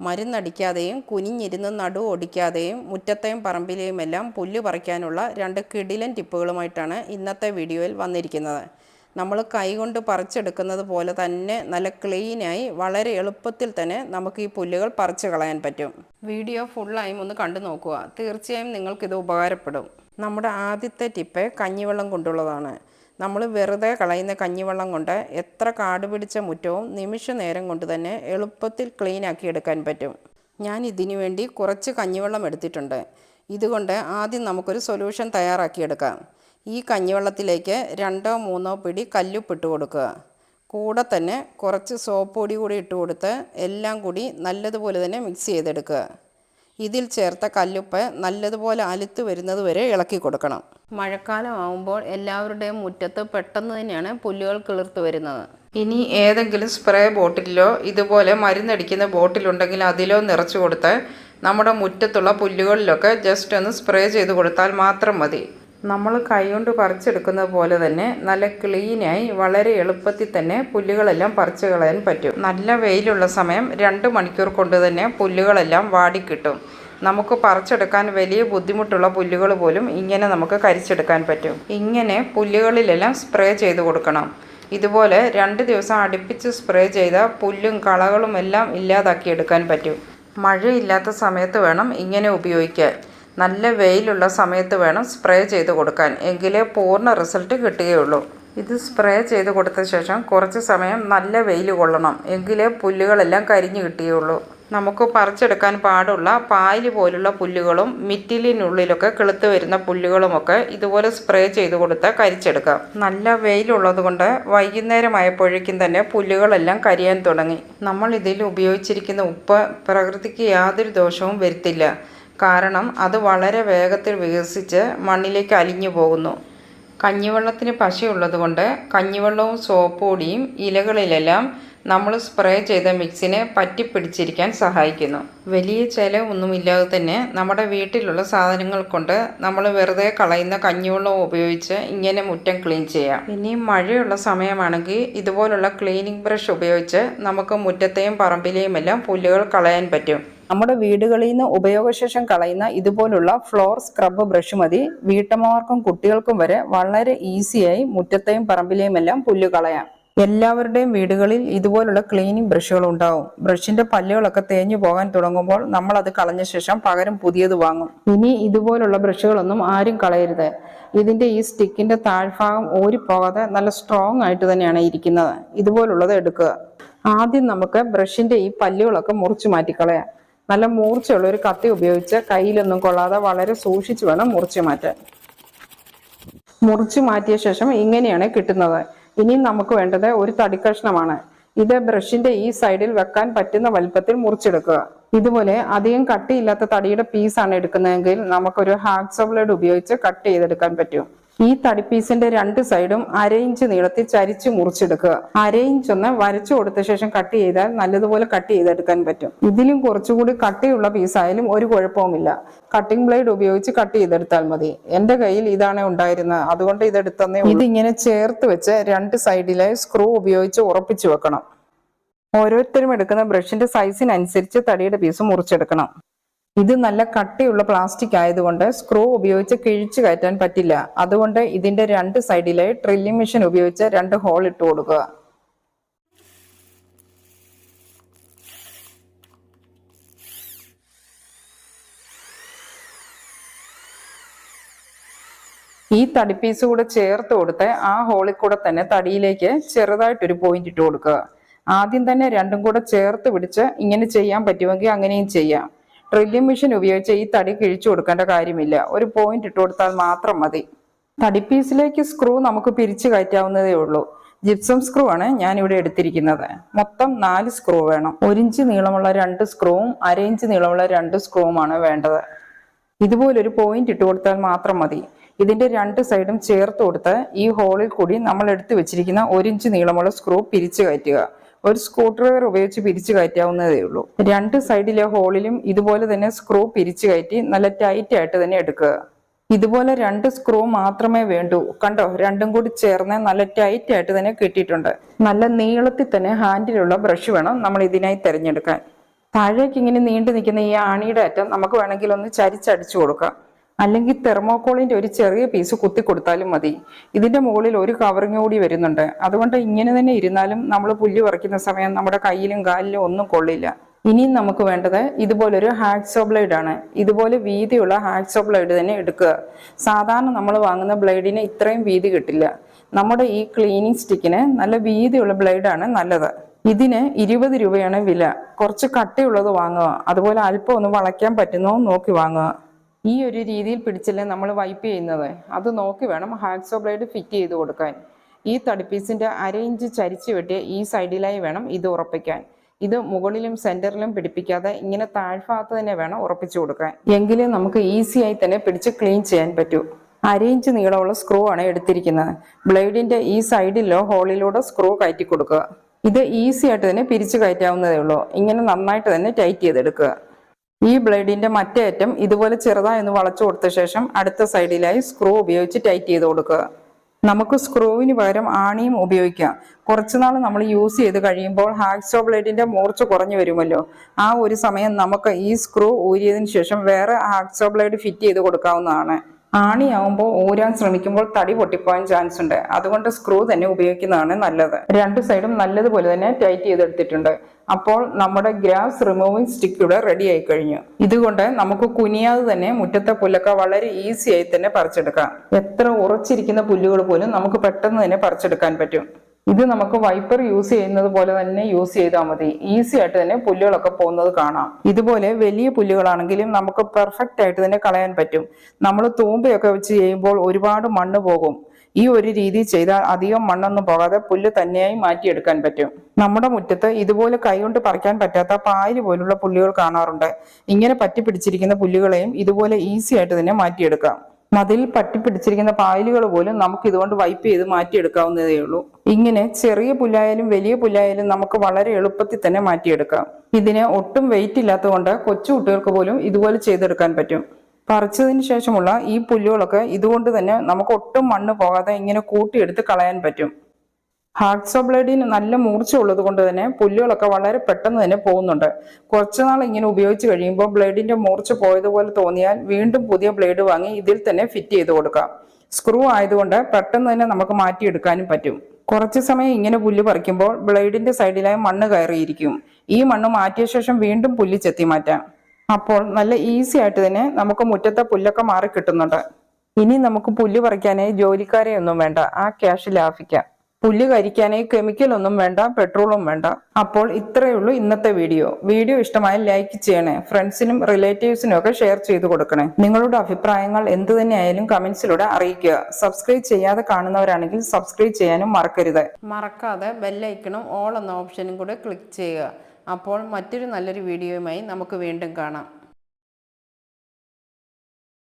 മരുന്നടിക്കാതെയും കുനിഞ്ഞിരുന്ന് നടു ഓടിക്കാതെയും മുറ്റത്തെയും പറമ്പിലെയും എല്ലാം പുല്ല് പറിക്കാനുള്ള രണ്ട് കിടിലൻ ടിപ്പുകളുമായിട്ടാണ് ഇന്നത്തെ വീഡിയോയിൽ വന്നിരിക്കുന്നത്. നമ്മൾ കൈകൊണ്ട് പറിച്ചെടുക്കുന്നത് പോലെ തന്നെ നല്ല ക്ലീനായി വളരെ എളുപ്പത്തിൽ തന്നെ നമുക്ക് ഈ പുല്ലുകൾ പറിച്ച് കളയാൻ പറ്റും. വീഡിയോ ഫുള്ളായും ഒന്ന് കണ്ടു നോക്കുക. തീർച്ചയായും നിങ്ങൾക്കിത് ഉപകാരപ്പെടും. നമ്മുടെ ആദ്യത്തെ ടിപ്പ് കഞ്ഞിവെള്ളം കൊണ്ടുള്ളതാണ്. നമ്മൾ വെറുതെ കളയുന്ന കഞ്ഞിവെള്ളം കൊണ്ട് എത്ര കാട് പിടിച്ച മുറ്റവും നിമിഷ നേരം കൊണ്ട് തന്നെ എളുപ്പത്തിൽ ക്ലീൻ ആക്കി എടുക്കാൻ പറ്റും. ഞാൻ ഇതിനു വേണ്ടി കുറച്ച് കഞ്ഞിവെള്ളം എടുത്തിട്ടുണ്ട്. ഇതുകൊണ്ട് ആദ്യം നമുക്കൊരു സൊല്യൂഷൻ തയ്യാറാക്കിയെടുക്കാം ഈ കഞ്ഞിവെള്ളത്തിലേക്ക് രണ്ടോ മൂന്നോ പിടി കല്ലുപ്പിട്ട് കൊടുക്കുക. കൂടെ തന്നെ കുറച്ച് സോപ്പ് പൊടി കൂടി ഇട്ട് കൊടുത്ത് എല്ലാം കൂടി നല്ലതുപോലെ തന്നെ മിക്സ് ചെയ്തെടുക്കുക. ഇതിൽ ചേർത്ത കല്ലുപ്പ് നല്ലതുപോലെ അലുത്ത് വരുന്നത് വരെ ഇളക്കി കൊടുക്കണം. മഴക്കാലം ആകുമ്പോൾ എല്ലാവരുടെയും മുറ്റത്ത് പെട്ടെന്ന് തന്നെയാണ് പുല്ലുകൾ കിളിർത്ത് വരുന്നത്. ഇനി ഏതെങ്കിലും സ്പ്രേ ബോട്ടിലോ ഇതുപോലെ മരുന്നടിക്കുന്ന ബോട്ടിലുണ്ടെങ്കിൽ അതിലോ നിറച്ചു കൊടുത്ത് നമ്മുടെ മുറ്റത്തുള്ള പുല്ലുകളിലൊക്കെ ജസ്റ്റ് ഒന്ന് സ്പ്രേ ചെയ്ത് കൊടുത്താൽ മാത്രം മതി. നമ്മൾ കൈകൊണ്ട് പറിച്ചെടുക്കുന്നത് പോലെ തന്നെ നല്ല ക്ലീനായി വളരെ എളുപ്പത്തിൽ തന്നെ പുല്ലുകളെല്ലാം പറിച്ചു കളയാൻ പറ്റും. നല്ല വെയിലുള്ള സമയം രണ്ട് മണിക്കൂർ കൊണ്ട് തന്നെ പുല്ലുകളെല്ലാം വാടിക്കിട്ടും. നമുക്ക് പറിച്ചെടുക്കാൻ വലിയ ബുദ്ധിമുട്ടുള്ള പുല്ലുകൾ പോലും ഇങ്ങനെ നമുക്ക് കരിച്ചെടുക്കാൻ പറ്റും. ഇങ്ങനെ പുല്ലുകളിലെല്ലാം സ്പ്രേ ചെയ്ത് കൊടുക്കണം. ഇതുപോലെ രണ്ട് ദിവസം അടുപ്പിച്ച് സ്പ്രേ ചെയ്ത പുല്ലും കളകളും എല്ലാം ഇല്ലാതാക്കി എടുക്കാൻ പറ്റും. മഴയില്ലാത്ത സമയത്ത് വേണം ഇങ്ങനെ ഉപയോഗിക്കാൻ. നല്ല വെയിലുള്ള സമയത്ത് വേണം സ്പ്രേ ചെയ്ത് കൊടുക്കാൻ. എങ്കിലേ പൂർണ റിസൾട്ട് കിട്ടുകയുള്ളൂ. ഇത് സ്പ്രേ ചെയ്ത് കൊടുത്ത ശേഷം കുറച്ച് സമയം നല്ല വെയിൽ കൊള്ളണം. എങ്കിലേ പുല്ലുകളെല്ലാം കരിഞ്ഞു കിട്ടുകയുള്ളൂ. നമുക്ക് പറിച്ചെടുക്കാൻ പാടുള്ള പായൽ പോലുള്ള പുല്ലുകളും മിറ്റിലിനുള്ളിലൊക്കെ കിളുത്ത് വരുന്ന പുല്ലുകളുമൊക്കെ ഇതുപോലെ സ്പ്രേ ചെയ്ത് കൊടുത്ത് കരിച്ചെടുക്കാം. നല്ല വെയിലുള്ളത് കൊണ്ട് വൈകുന്നേരമായപ്പോഴേക്കും തന്നെ പുല്ലുകളെല്ലാം കരിയാൻ തുടങ്ങി. നമ്മൾ ഇതിൽ ഉപയോഗിച്ചിരിക്കുന്ന ഉപ്പ് പ്രകൃതിക്ക് യാതൊരു ദോഷവും വരുത്തില്ല. കാരണം അത് വളരെ വേഗത്തിൽ വികസിച്ച് മണ്ണിലേക്ക് അലിഞ്ഞു പോകുന്നു. കഞ്ഞിവെള്ളത്തിന് പശയുള്ളതുകൊണ്ട് കഞ്ഞിവെള്ളവും സോപ്പ് പൊടിയും ഇലകളിലെല്ലാം നമ്മൾ സ്പ്രേ ചെയ്ത മിക്സിനെ പറ്റിപ്പിടിച്ചിരിക്കാൻ സഹായിക്കുന്നു. വലിയ ചിലവൊന്നുമില്ലാതെ തന്നെ നമ്മുടെ വീട്ടിലുള്ള സാധനങ്ങൾ കൊണ്ട് നമ്മൾ വെറുതെ കളയുന്ന കഞ്ഞിവെള്ളം ഉപയോഗിച്ച് ഇങ്ങനെ മുറ്റം ക്ലീൻ ചെയ്യാം. ഇനി മഴയുള്ള സമയമാണെങ്കിൽ ഇതുപോലുള്ള ക്ലീനിങ് ബ്രഷ് ഉപയോഗിച്ച് നമുക്ക് മുറ്റത്തെയും പറമ്പിലെയും എല്ലാം പുല്ലുകൾ കളയാൻ പറ്റും. നമ്മുടെ വീടുകളിൽ നിന്ന് ഉപയോഗശേഷം കളയുന്ന ഇതുപോലുള്ള ഫ്ലോർ സ്ക്രബ് ബ്രഷ് മതി. വീട്ടമ്മമാർക്കും കുട്ടികൾക്കും വരെ വളരെ ഈസിയായി മുറ്റത്തെയും പറമ്പിലെയും എല്ലാം പുല്ല് കളയാം. എല്ലാവരുടെയും വീടുകളിൽ ഇതുപോലുള്ള ക്ലീനിങ് ബ്രഷുകൾ ഉണ്ടാവും. ബ്രഷിന്റെ പല്ലുകളൊക്കെ തേഞ്ഞു പോകാൻ തുടങ്ങുമ്പോൾ നമ്മൾ അത് കളഞ്ഞ ശേഷം പകരം പുതിയത് വാങ്ങും. ഇനി ഇതുപോലുള്ള ബ്രഷുകളൊന്നും ആരും കളയരുത്. ഇതിന്റെ ഈ സ്റ്റിക്കിന്റെ താഴ്ഭാഗം ഊരിപ്പോകാതെ നല്ല സ്ട്രോങ് ആയിട്ട് തന്നെയാണ് ഇരിക്കുന്നത്. ഇതുപോലുള്ളത് എടുക്കുക. ആദ്യം നമുക്ക് ബ്രഷിന്റെ ഈ പല്ലുകളൊക്കെ മുറിച്ചു മാറ്റിക്കളയാം. നല്ല മൂർച്ചയുള്ള ഒരു കത്തി ഉപയോഗിച്ച് കയ്യിലൊന്നും കൊള്ളാതെ വളരെ സൂക്ഷിച്ചു വേണം മുറിച്ചു മാറ്റാൻ. മുറിച്ചു മാറ്റിയ ശേഷം ഇങ്ങനെയാണ് കിട്ടുന്നത്. ഇനി നമുക്ക് വേണ്ടത് ഒരു തടിക്കഷ്ണമാണ്. ഇത് ബ്രഷിന്റെ ഈ സൈഡിൽ വെക്കാൻ പറ്റുന്ന വലുപ്പത്തിൽ മുറിച്ചെടുക്കുക. ഇതുപോലെ അധികം കട്ടിയില്ലാത്ത തടിയുടെ പീസാണ് എടുക്കുന്നതെങ്കിൽ നമുക്കൊരു ഹാക്സോ ബ്ലേഡ് ഉപയോഗിച്ച് കട്ട് ചെയ്തെടുക്കാൻ പറ്റും. ഈ തടി പീസിന്റെ രണ്ട് സൈഡും അര ഇഞ്ച് നീളത്തിൽ ചരിച്ച് മുറിച്ചെടുക്കുക. അര ഇഞ്ച് ഒന്ന് വരച്ചു കൊടുത്ത ശേഷം കട്ട് ചെയ്താൽ നല്ലതുപോലെ കട്ട് ചെയ്തെടുക്കാൻ പറ്റും. ഇതിലും കുറച്ചുകൂടി കട്ടിയുള്ള പീസായാലും ഒരു കുഴപ്പവുമില്ല. കട്ടിംഗ് ബ്ലേഡ് ഉപയോഗിച്ച് കട്ട് ചെയ്തെടുത്താൽ മതി. എന്റെ കയ്യിൽ ഇതാണ് ഉണ്ടായിരുന്നത്. അതുകൊണ്ട് ഇതെടുത്തന്നെ ഇതിങ്ങനെ ചേർത്ത് വെച്ച് രണ്ട് സൈഡിലായി സ്ക്രൂ ഉപയോഗിച്ച് ഉറപ്പിച്ചു വെക്കണം. ഓരോരുത്തരും എടുക്കുന്ന ബ്രഷിന്റെ സൈസിനനുസരിച്ച് തടിയുടെ പീസ് മുറിച്ചെടുക്കണം. ഇത് നല്ല കട്ടിയുള്ള പ്ലാസ്റ്റിക് ആയതുകൊണ്ട് സ്ക്രൂ ഉപയോഗിച്ച് കിഴിച്ചു കയറ്റാൻ പറ്റില്ല. അതുകൊണ്ട് ഇതിന്റെ രണ്ട് സൈഡിലെ ഡ്രില്ലിംഗ് മെഷീൻ ഉപയോഗിച്ച് രണ്ട് ഹോൾ ഇട്ട് കൊടുക്കുക. ഈ തടിപ്പീസ് കൂടെ ചേർത്ത് കൊടുത്ത് ആ ഹോളിൽ കൂടെ തന്നെ തടിയിലേക്ക് ചെറുതായിട്ടൊരു പോയിന്റ് ഇട്ട് കൊടുക്കുക. ആദ്യം തന്നെ രണ്ടും കൂടെ ചേർത്ത് പിടിച്ച് ഇങ്ങനെ ചെയ്യാൻ പറ്റുമെങ്കിൽ അങ്ങനെയും ചെയ്യാം. ഡ്രില്ലിംഗ് മെഷീൻ ഉപയോഗിച്ച് ഈ തടി കിഴിച്ചു കൊടുക്കേണ്ട കാര്യമില്ല. ഒരു പോയിന്റ് ഇട്ട് കൊടുത്താൽ മാത്രം മതി. തടി പീസിലേക്ക് സ്ക്രൂ നമുക്ക് പിരിച്ചു കയറ്റാവുന്നതേ ഉള്ളൂ. ജിപ്സം സ്ക്രൂ ആണ് ഞാൻ ഇവിടെ എടുത്തിരിക്കുന്നത്. മൊത്തം നാല് സ്ക്രൂ വേണം. ഒരു ഇഞ്ച് നീളമുള്ള രണ്ട് സ്ക്രൂവും അര ഇഞ്ച് നീളമുള്ള രണ്ട് സ്ക്രൂവുമാണ് വേണ്ടത്. ഇതുപോലൊരു പോയിന്റ് ഇട്ട് കൊടുത്താൽ മാത്രം മതി. ഇതിന്റെ രണ്ട് സൈഡും ചേർത്ത് കൊടുത്ത് ഈ ഹോളിൽ കൂടി നമ്മൾ എടുത്തു വെച്ചിരിക്കുന്ന ഒരു ഇഞ്ച് നീളമുള്ള സ്ക്രൂ പിരിച്ചു കയറ്റുക. ഒരു സ്ക്രൂ ഡ്രൈവർ ഉപയോഗിച്ച് പിരിച്ചു കയറ്റാവുന്നതേ ഉള്ളൂ. രണ്ട് സൈഡിലെ ഹോളിലും ഇതുപോലെ തന്നെ സ്ക്രൂ പിരിച്ചു കയറ്റി നല്ല ടൈറ്റ് ആയിട്ട് തന്നെ എടുക്കുക. ഇതുപോലെ രണ്ട് സ്ക്രൂ മാത്രമേ വേണ്ടൂ. കണ്ടോ? രണ്ടും കൂടി ചേർന്ന് നല്ല ടൈറ്റ് ആയിട്ട് തന്നെ കിട്ടിയിട്ടുണ്ട്. നല്ല നീളത്തിൽ തന്നെ ഹാൻഡിലുള്ള ബ്രഷ് വേണം നമ്മൾ ഇതിനായി തിരഞ്ഞെടുക്കാൻ. താഴേക്ക് ഇങ്ങനെ നീണ്ടു നിൽക്കുന്ന ഈ ആണിയുടെ അറ്റം നമുക്ക് വേണമെങ്കിൽ ഒന്ന് ചരിച്ചടിച്ചു കൊടുക്കാം. അല്ലെങ്കിൽ തെർമോക്കോളിന്റെ ഒരു ചെറിയ പീസ് കുത്തി കൊടുത്താലും മതി. ഇതിന്റെ മുകളിൽ ഒരു കവറിങ് കൂടി വരുന്നുണ്ട്. അതുകൊണ്ട് ഇങ്ങനെ തന്നെ ഇരുന്നാലും നമ്മൾ പുല്ല് പറിക്കുന്ന സമയം നമ്മുടെ കയ്യിലും കാലിലും ഒന്നും കൊള്ളില്ല. ഇനിയും നമുക്ക് വേണ്ടത് ഇതുപോലൊരു ഹാക്സോ ബ്ലേഡ് ആണ്. ഇതുപോലെ വീതിയുള്ള ഹാക്സോ ബ്ലേഡ് തന്നെ എടുക്കുക. സാധാരണ നമ്മൾ വാങ്ങുന്ന ബ്ലേഡിന് ഇത്രയും വീതി കിട്ടില്ല. നമ്മുടെ ഈ ക്ലീനിങ് സ്റ്റിക്കിന് നല്ല വീതിയുള്ള ബ്ലേഡാണ് നല്ലത്. ഇതിന് ഇരുപത് രൂപയാണ് വില. കുറച്ച് കട്ടിയുള്ളത് വാങ്ങുക. അതുപോലെ അല്പം ഒന്ന് വളയ്ക്കാൻ പറ്റുന്നോ നോക്കി വാങ്ങുക. ഈ ഒരു രീതിയിൽ പിടിച്ചല്ലേ നമ്മൾ വൈപ്പ് ചെയ്യുന്നത്? അത് നോക്കി വേണം ഹാക്സോ ബ്ലേഡ് ഫിറ്റ് ചെയ്ത് കൊടുക്കാൻ. ഈ തടിപ്പീസിന്റെ അര ഇഞ്ച് ചരിച്ചു വെട്ടിയ ഈ സൈഡിലായി വേണം ഇത് ഉറപ്പിക്കാൻ. ഇത് മുകളിലും സെന്ററിലും പിടിപ്പിക്കാതെ ഇങ്ങനെ താഴ്ഭാഗത്ത് തന്നെ വേണം ഉറപ്പിച്ചു കൊടുക്കാൻ. എങ്കിലേ നമുക്ക് ഈസിയായി തന്നെ പിടിച്ച് ക്ലീൻ ചെയ്യാൻ പറ്റൂ. അര ഇഞ്ച് നീളമുള്ള സ്ക്രൂ ആണ് എടുത്തിരിക്കുന്നത്. ബ്ലേഡിന്റെ ഈ സൈഡിലോ ഹോളിലൂടെ സ്ക്രൂ കയറ്റി കൊടുക്കുക. ഇത് ഈസി ആയിട്ട് തന്നെ പിരിച്ചു കയറ്റാവുന്നതേ ഉള്ളൂ. ഇങ്ങനെ നന്നായിട്ട് തന്നെ ടൈറ്റ് ചെയ്തെടുക്കുക. ഈ ബ്ലേഡിന്റെ മറ്റേ അറ്റം ഇതുപോലെ ചെറുതായി ഒന്ന് വളച്ചു കൊടുത്ത ശേഷം അടുത്ത സൈഡിലായി സ്ക്രൂ ഉപയോഗിച്ച് ടൈറ്റ് ചെയ്ത് കൊടുക്കുക. നമുക്ക് സ്ക്രൂവിന് പകരം ആണിയും ഉപയോഗിക്കാം. കുറച്ചുനാൾ നമ്മൾ യൂസ് ചെയ്ത് കഴിയുമ്പോൾ ഹാക്സോ ബ്ലേഡിന്റെ മൂർച്ച കുറഞ്ഞു വരുമല്ലോ. ആ ഒരു സമയം നമുക്ക് ഈ സ്ക്രൂ ഊരിയതിന് ശേഷം വേറെ ഹാക്സോ ബ്ലേഡ് ഫിറ്റ് ചെയ്ത് കൊടുക്കാവുന്നതാണ്. ആണിയാവുമ്പോൾ ഊരാൻ ശ്രമിക്കുമ്പോൾ തടി പൊട്ടിപ്പോകാൻ ചാൻസ് ഉണ്ട്. അതുകൊണ്ട് സ്ക്രൂ തന്നെ ഉപയോഗിക്കുന്നതാണ് നല്ലത്. രണ്ട് സൈഡും നല്ലതുപോലെ തന്നെ ടൈറ്റ് ചെയ്തെടുത്തിട്ടുണ്ട്. അപ്പോൾ നമ്മുടെ ഗ്രാസ് റിമൂവിങ് സ്റ്റിക്ക് ഇവിടെ റെഡി ആയി കഴിഞ്ഞു. ഇതുകൊണ്ട് നമുക്ക് കുനിയാതെ തന്നെ മുറ്റത്തെ പുല്ലൊക്കെ വളരെ ഈസി ആയി തന്നെ പറിച്ചെടുക്കാം. എത്ര ഉറച്ചിരിക്കുന്ന പുല്ലുകൾ പോലും നമുക്ക് പെട്ടെന്ന് തന്നെ പറിച്ചെടുക്കാൻ പറ്റും. ഇത് നമുക്ക് വൈപ്പർ യൂസ് ചെയ്യുന്നത് പോലെ തന്നെ യൂസ് ചെയ്താൽ മതി. ഈസി ആയിട്ട് തന്നെ പുല്ലുകളൊക്കെ പോകുന്നത് കാണാം. ഇതുപോലെ വലിയ പുല്ലുകളാണെങ്കിലും നമുക്ക് പെർഫെക്റ്റ് ആയിട്ട് തന്നെ കളയാൻ പറ്റും. നമ്മൾ തൂമ്പയൊക്കെ വെച്ച് ചെയ്യുമ്പോൾ ഒരുപാട് മണ്ണ് പോകും. ഈ ഒരു രീതി ചെയ്താൽ അധികം മണ്ണൊന്നും പോകാതെ പുല്ല് തന്നെയായി മാറ്റിയെടുക്കാൻ പറ്റും. നമ്മുടെ മുറ്റത്ത് ഇതുപോലെ കൈകൊണ്ട് പറിക്കാൻ പറ്റാത്ത പായൽ പോലുള്ള പുല്ലുകൾ കാണാറുണ്ട്. ഇങ്ങനെ പറ്റി പിടിച്ചിരിക്കുന്ന പുല്ലുകളെയും ഇതുപോലെ ഈസി ആയിട്ട് തന്നെ മാറ്റിയെടുക്കാം. മതിൽ പറ്റി പിടിച്ചിരിക്കുന്ന പായലുകൾ പോലും നമുക്ക് ഇതുകൊണ്ട് വൈപ്പ് ചെയ്ത് മാറ്റിയെടുക്കാവുന്നതേ ഉള്ളൂ. ഇങ്ങനെ ചെറിയ പുല്ലായാലും വലിയ പുല്ലായാലും നമുക്ക് വളരെ എളുപ്പത്തിൽ തന്നെ മാറ്റിയെടുക്കാം. ഇതിന് ഒട്ടും വെയിറ്റ് ഇല്ലാത്തതുകൊണ്ട് കൊച്ചു കുട്ടികൾക്ക് പോലും ഇതുപോലെ ചെയ്തെടുക്കാൻ പറ്റും. പറിച്ചതിന് ശേഷമുള്ള ഈ പുല്ലുകളൊക്കെ ഇതുകൊണ്ട് തന്നെ നമുക്ക് ഒട്ടും മണ്ണ് പോകാതെ ഇങ്ങനെ കൂട്ടിയെടുത്ത് കളയാൻ പറ്റും. ഹാർട്സോ ബ്ലേഡിന് നല്ല മൂർച്ച ഉള്ളത് കൊണ്ട് തന്നെ പുല്ലുകളൊക്കെ വളരെ പെട്ടെന്ന് തന്നെ പോകുന്നുണ്ട്. കുറച്ചുനാൾ ഇങ്ങനെ ഉപയോഗിച്ച് കഴിയുമ്പോൾ ബ്ലേഡിന്റെ മൂർച്ച പോയതുപോലെ തോന്നിയാൽ വീണ്ടും പുതിയ ബ്ലേഡ് വാങ്ങി ഇതിൽ തന്നെ ഫിറ്റ് ചെയ്ത് കൊടുക്കാം. സ്ക്രൂ ആയതുകൊണ്ട് പെട്ടെന്ന് തന്നെ നമുക്ക് മാറ്റിയെടുക്കാനും പറ്റും. കുറച്ച് സമയം ഇങ്ങനെ പുല്ല് പറിക്കുമ്പോൾ ബ്ലേഡിന്റെ സൈഡിലായി മണ്ണ് കയറിയിരിക്കും. ഈ മണ്ണ് മാറ്റിയ ശേഷം വീണ്ടും പുല്ല് ചെത്തി മാറ്റാം അപ്പോൾ നല്ല ഈസി ആയിട്ട് തന്നെ നമുക്ക് മുറ്റത്തെ പുല്ലൊക്കെ മാറി കിട്ടുന്നുണ്ട്. ഇനി നമുക്ക് പുല്ല് പറിക്കാനായി ജോലിക്കാരെ ഒന്നും വേണ്ട. ആ ക്യാഷ് ലാഭിക്കാം. പുല്ല് കരിക്കാനായി കെമിക്കൽ ഒന്നും വേണ്ട പെട്രോളും വേണ്ട. അപ്പോൾ ഇത്രയേ ഉള്ളൂ ഇന്നത്തെ വീഡിയോ വീഡിയോ ഇഷ്ടമായി ലൈക്ക് ചെയ്യണേ. ഫ്രണ്ട്സിനും റിലേറ്റീവ്സിനും ഒക്കെ ഷെയർ ചെയ്ത് കൊടുക്കണേ. നിങ്ങളുടെ അഭിപ്രായങ്ങൾ എന്ത് തന്നെയായാലും കമന്റ്സിലൂടെ അറിയിക്കുക. സബ്സ്ക്രൈബ് ചെയ്യാതെ കാണുന്നവരാണെങ്കിൽ സബ്സ്ക്രൈബ് ചെയ്യാനും മറക്കരുത്. മറക്കാതെ ബെല്ലൈക്കണും ഓൾ എന്ന ഓപ്ഷനും കൂടെ ക്ലിക്ക് ചെയ്യുക. അപ്പോൾ മറ്റൊരു നല്ലൊരു വീഡിയോയുമായി നമുക്ക് വീണ്ടും കാണാം.